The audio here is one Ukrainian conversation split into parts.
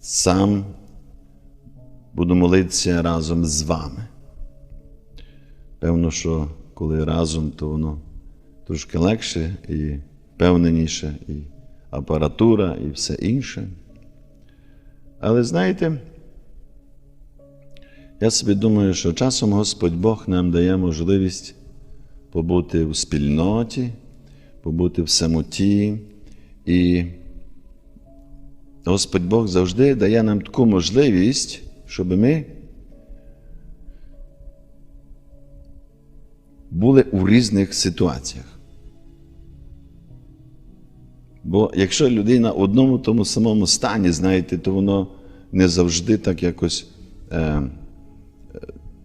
сам буду молитися разом з вами. Певно, що коли разом, то воно трошки легше і впевненіше, і апаратура, і все інше. Але знаєте, я собі думаю, що часом Господь Бог нам дає можливість побути в спільноті, побути в самоті. І Господь Бог завжди дає нам таку можливість, щоб ми були у різних ситуаціях. Бо якщо людина в одному тому самому стані, знаєте, то воно не завжди так якось. Е,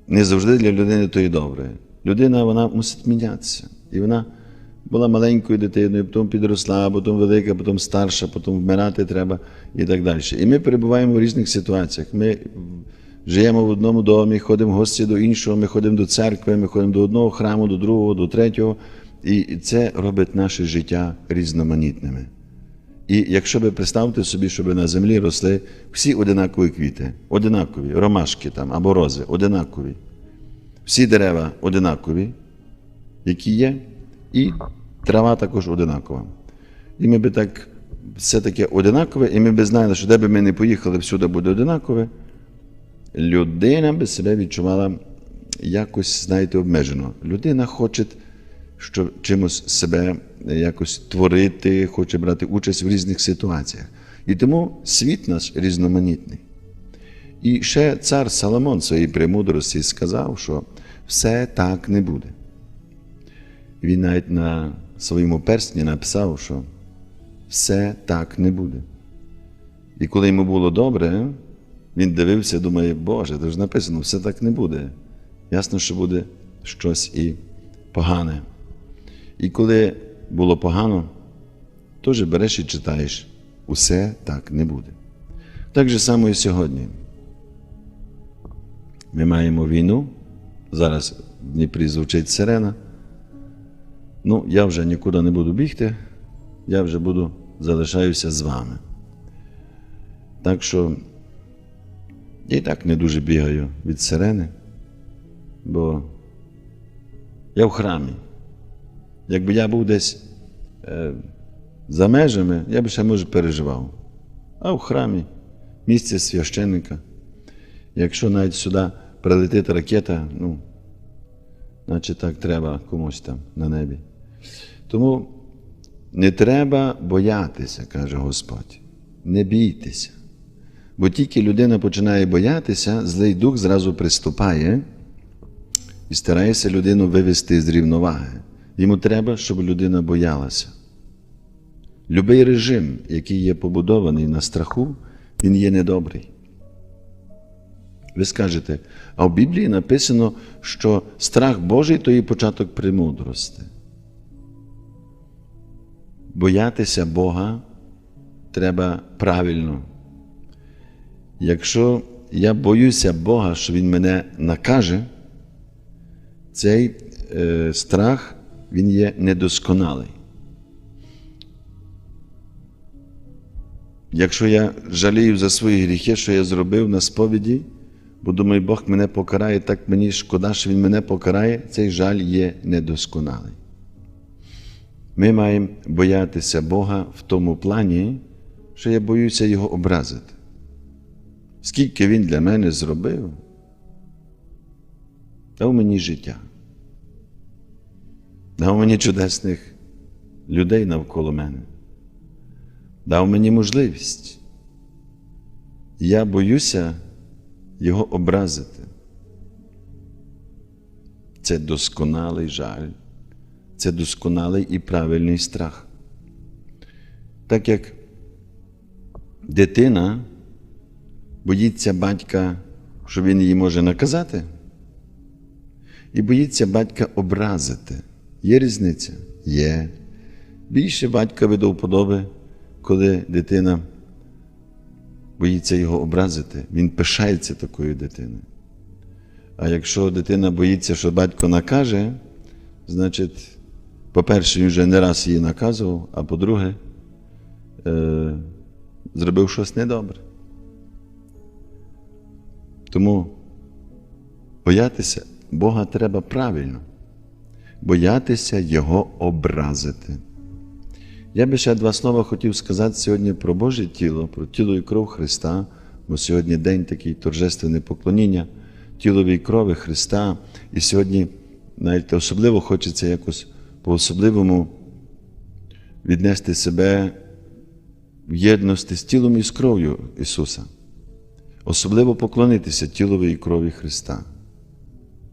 не завжди для людини то і добре. Людина вона мусить мінятися. І вона була маленькою дитиною, потім підросла, потім велика, потім старша, потім вмирати треба і так далі. І ми перебуваємо в різних ситуаціях. Ми живемо в одному домі, ходимо в гості до іншого, ми ходимо до церкви, ми ходимо до одного храму, до другого, до третього. І це робить наше життя різноманітними. І якщо ви представте собі, щоб на землі росли всі одинакові квіти, одинакові, ромашки там або рози, одинакові, всі дерева одинакові, які є, і трава також одинакова. І ми би так все таке одинакове, і ми би знали, що де би ми не поїхали, всюди буде одинакове, людина би себе відчувала якось, знаєте, обмежено. Людина хоче що чимось себе якось творити, хоче брати участь в різних ситуаціях. І тому світ наш різноманітний. І ще цар Соломон своїй премудрості сказав, що все так не буде. Він навіть на своєму персні написав, що все так не буде. І коли йому було добре, він дивився, думає, Боже, це ж написано, все так не буде. Ясно, що буде щось і погане. І коли було погано, теж береш і читаєш, усе так не буде. Так же само і сьогодні. Ми маємо війну. Зараз в Дніпрі звучить сирена. Ну, я вже нікуди не буду бігти, я вже буду залишаюся з вами. Так що я і так не дуже бігаю від сирени, бо я в храмі. Якби я був десь е, за межами, я б ще, може, переживав. А в храмі, місце священника. Якщо навіть сюди прилетить ракета, ну, значить так треба комусь там на небі. Тому не треба боятися, каже Господь. Не бійтеся. Бо тільки людина починає боятися, злий дух зразу приступає і старається людину вивести з рівноваги. Йому треба, щоб людина боялася. Любий режим, який є побудований на страху, він є недобрий. Ви скажете, а в Біблії написано, що страх Божий то є початок премудрости. Боятися Бога треба правильно. Якщо я боюся Бога, що Він мене накаже, цей е, страх він є недосконалий. Якщо я жалію за свої гріхи, що я зробив на сповіді, бо думаю, Бог мене покарає, так мені шкода, що Він мене покарає, цей жаль є недосконалий. Ми маємо боятися Бога в тому плані, що я боюся Його образити. Скільки Він для мене зробив, дав мені життя дав мені чудесних людей навколо мене, дав мені можливість. Я боюся його образити. Це досконалий жаль, це досконалий і правильний страх. Так як дитина боїться батька, що він її може наказати, і боїться батька образити. Є різниця? Є. Більше батька до вподоби, коли дитина боїться його образити, він пишається такою дитиною. А якщо дитина боїться, що батько накаже, значить, по-перше, він вже не раз її наказував, а по-друге, е, зробив щось недобре. Тому боятися Бога треба правильно, боятися Його образити. Я би ще два слова хотів сказати сьогодні про Боже тіло, про тіло і кров Христа, бо сьогодні день такий торжественне поклоніння тіловій крові Христа. І сьогодні, навіть особливо хочеться якось по-особливому віднести себе в єдності з тілом і з кров'ю Ісуса. Особливо поклонитися тілові і крові Христа.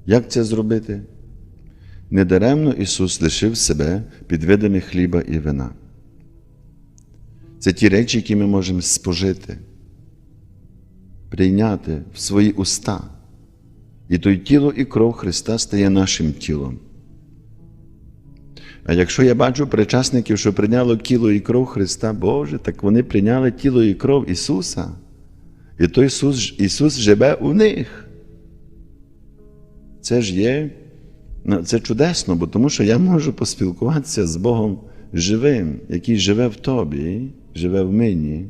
Як це зробити? Недаремно Ісус лишив себе під видами хліба і вина. Це ті речі, які ми можемо спожити, прийняти в свої уста. І той тіло і кров Христа стає нашим тілом. А якщо я бачу причасників, що прийняло тіло і кров Христа Боже, так вони прийняли тіло і кров Ісуса. І той Ісус, Ісус живе у них. Це ж є, ну, це чудесно, бо тому що я можу поспілкуватися з Богом живим, який живе в тобі, живе в мені.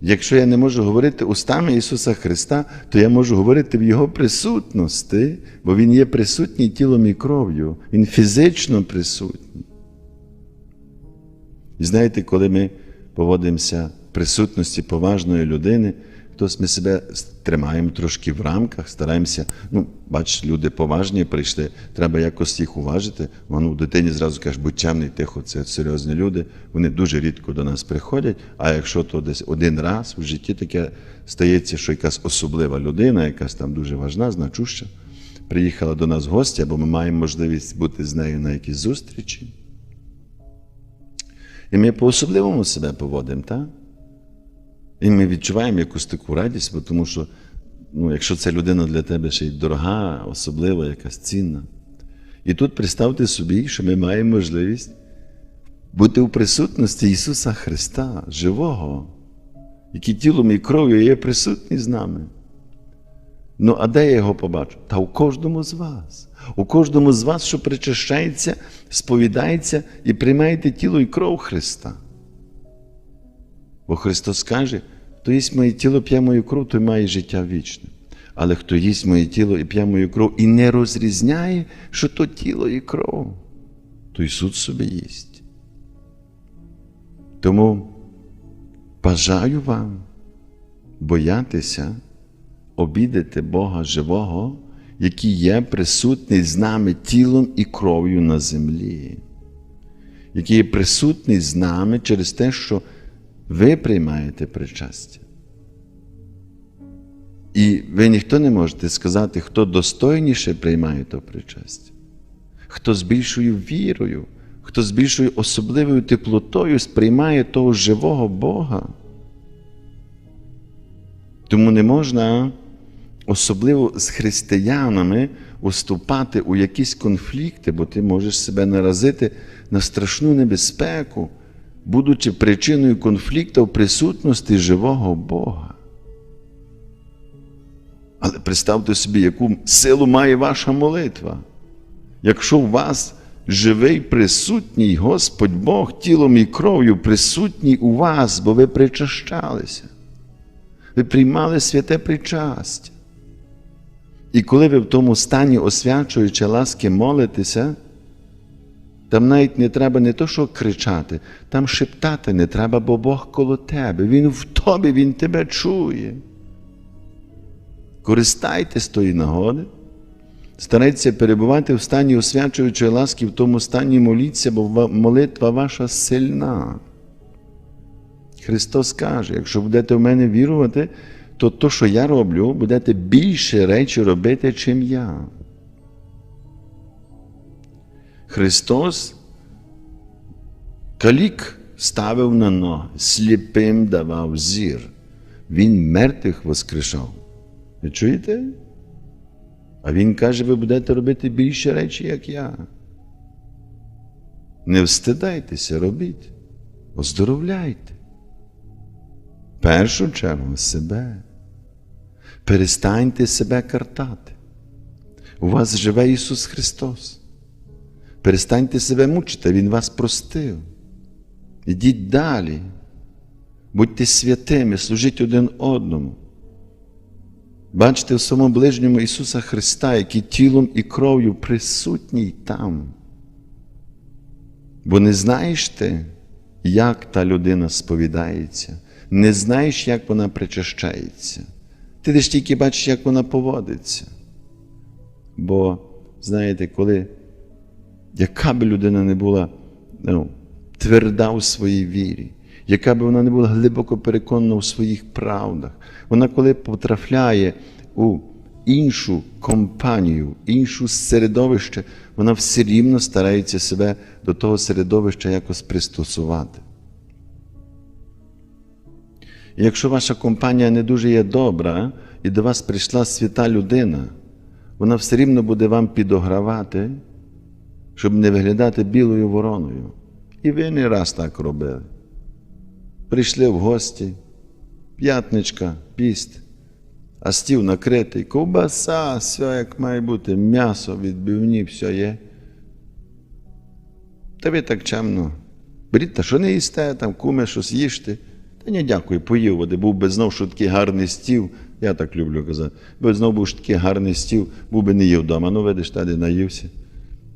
Якщо я не можу говорити устами Ісуса Христа, то я можу говорити в Його присутності, бо Він є присутній тілом і кров'ю, Він фізично присутній. І знаєте, коли ми поводимося в присутності поважної людини, хтось ми себе тримаємо трошки в рамках, стараємося, ну, бач, люди поважні прийшли, треба якось їх уважити. Воно дитині зразу кажеш, будь чемний, тихо, це серйозні люди. Вони дуже рідко до нас приходять. А якщо то десь один раз в житті таке стається, що якась особлива людина, якась там дуже важна, значуща, приїхала до нас в гості, або ми маємо можливість бути з нею на якійсь зустрічі. І ми по-особливому себе поводимо, так? І ми відчуваємо якусь таку радість, бо тому що, ну, якщо ця людина для тебе ще й дорога, особлива, якась цінна. І тут представте собі, що ми маємо можливість бути у присутності Ісуса Христа, живого, який тілом і кров'ю є присутній з нами. Ну, а де я його побачу? Та у кожному з вас. У кожному з вас, що причащається, сповідається і приймаєте тіло і кров Христа. Бо Христос каже, хто їсть моє тіло, п'є мою кров, той має життя вічне. Але хто їсть моє тіло і п'є мою кров і не розрізняє, що то тіло і кров, то й суд собі їсть. Тому бажаю вам боятися обідати Бога живого, який є присутній з нами тілом і кров'ю на землі, який є присутній з нами через те, що ви приймаєте причастя. І ви ніхто не можете сказати, хто достойніше приймає то причастя, хто з більшою вірою, хто з більшою особливою теплотою сприймає того живого Бога. Тому не можна, особливо з християнами, уступати у якісь конфлікти, бо ти можеш себе наразити на страшну небезпеку будучи причиною конфлікту в присутності живого Бога. Але представте собі, яку силу має ваша молитва. Якщо у вас живий присутній Господь Бог тілом і кров'ю присутній у вас, бо ви причащалися, ви приймали святе причастя. І коли ви в тому стані, освячуючи ласки, молитеся, там навіть не треба не то, що кричати, там шептати не треба, бо Бог коло тебе. Він в тобі, Він тебе чує. Користайтесь тої нагоди, старайтеся перебувати в стані освячуючої ласки, в тому стані моліться, бо молитва ваша сильна. Христос каже, якщо будете в мене вірувати, то то, що я роблю, будете більше речі робити, чим я. Христос калік ставив на ноги, сліпим давав зір. Він мертвих воскрешав. Ви чуєте? А Він каже, ви будете робити більше речі, як я. Не встидайтеся, робіть, оздоровляйте. Першу чергу себе. Перестаньте себе картати. У вас живе Ісус Христос. Перестаньте себе мучити, Він вас простив. Ідіть далі. Будьте святими, служіть один одному. Бачите в своєму ближньому Ісуса Христа, який тілом і кров'ю присутній там. Бо не знаєш ти, як та людина сповідається, не знаєш, як вона причащається. Ти лиш тільки бачиш, як вона поводиться. Бо, знаєте, коли яка би людина не була ну, тверда у своїй вірі, яка би вона не була глибоко переконана у своїх правдах, вона коли потрапляє у іншу компанію, іншу середовище, вона все рівно старається себе до того середовища якось пристосувати. Якщо ваша компанія не дуже є добра, і до вас прийшла свята людина, вона все рівно буде вам підогравати, щоб не виглядати білою вороною. І ви не раз так робили. Прийшли в гості, п'ятничка, піст, а стіл накритий, ковбаса, все як має бути, м'ясо, відбивні, все є. Та ви так чемно. Беріть, та що не їсте, там куме, щось їжте. Та ні, дякую, поїв води. Був би знов що такий гарний стіл. Я так люблю казати. Би знов був такий гарний стіл, був би не їв вдома. Ну, видиш, тоді наївся.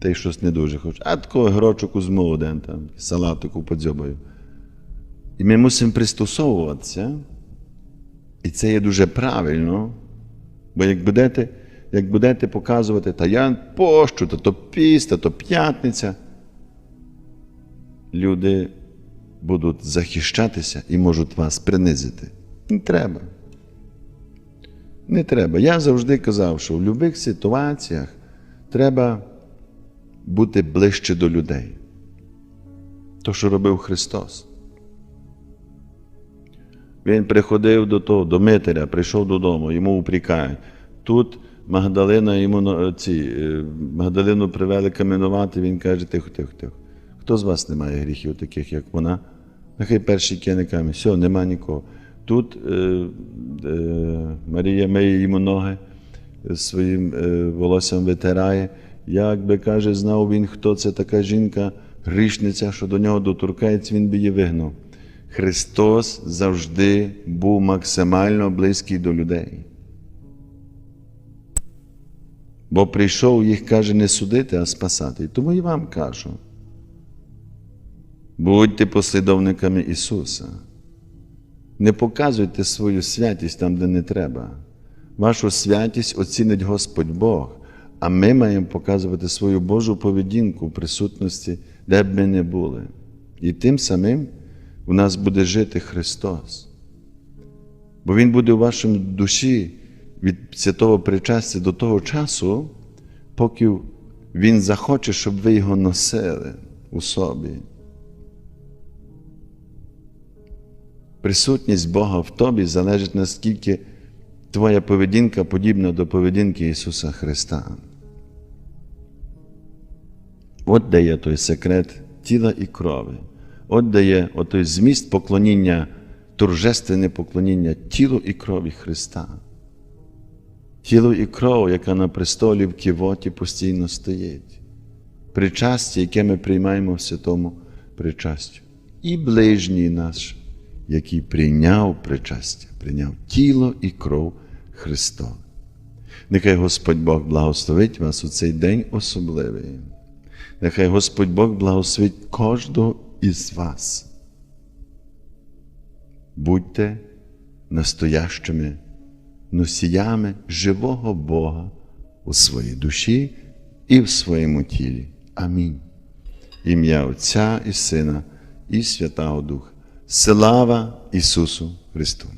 Та й щось не дуже хочу. А такого грочок узму один, там, салатику подзьобаю. І ми мусимо пристосовуватися. І це є дуже правильно. Бо як будете, як будете показувати, та я пощу, та то піст, та то п'ятниця, люди будуть захищатися і можуть вас принизити. Не треба. Не треба. Я завжди казав, що в будь-яких ситуаціях треба бути ближче до людей. То, що робив Христос. Він приходив до того, до Митаря, прийшов додому, йому упрікають. Тут Магдалина йому ці, е, Магдалину привели каменувати, він каже, тихо, тихо, тихо. Хто з вас не має гріхів, таких, як вона? Нехай перший кине камінь. Все, нема нікого. Тут е, е, Марія миє йому ноги, е, своїм е, волоссям витирає. Як би каже, знав він, хто це така жінка, грішниця, що до нього доторкається, він би її вигнав. Христос завжди був максимально близький до людей. Бо прийшов їх, каже, не судити, а спасати. Тому і вам кажу. Будьте послідовниками Ісуса. Не показуйте свою святість там, де не треба. Вашу святість оцінить Господь Бог, а ми маємо показувати свою Божу поведінку в присутності, де б ми не були. І тим самим у нас буде жити Христос. Бо Він буде у вашому душі від святого причастя до того часу, поки Він захоче, щоб ви його носили у собі. Присутність Бога в тобі залежить наскільки твоя поведінка подібна до поведінки Ісуса Христа. От де є той секрет тіла і крови. От де є отой зміст поклоніння, торжественне поклоніння тілу і крові Христа. Тіло і кров, яка на престолі в ківоті постійно стоїть. Причастя, яке ми приймаємо в святому причастю. І ближній наш, який прийняв причастя, прийняв тіло і кров Христове. Нехай Господь Бог благословить вас у цей день особливий. Нехай Господь Бог благословить кожного із вас. Будьте настоящими носіями живого Бога у своїй душі і в своєму тілі. Амінь. Ім'я Отця і Сина, і Святого Духа. Слава Ісусу Христу!